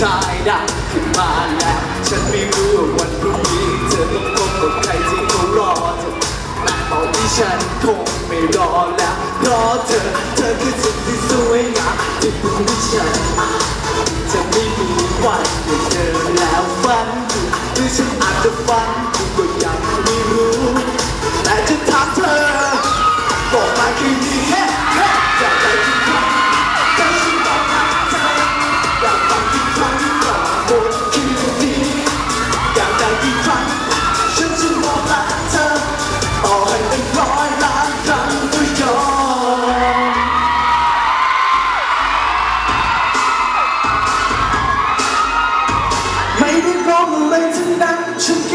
เกิดเป็นสุดท้ายได้ขึ้นมาแล้ว ฉันไม่รู้ว่าวันพรุ่งนี้เธอต้องพบกับใครที่เขารอเธอแต่ตอนนี้ฉันคงไม่รอแล้วเพราะเธอ เธอคือสิ่งที่สวยงามที่ทำให้ฉันจะไม่มีวันได้เจอแล้วฝัน ร้องอ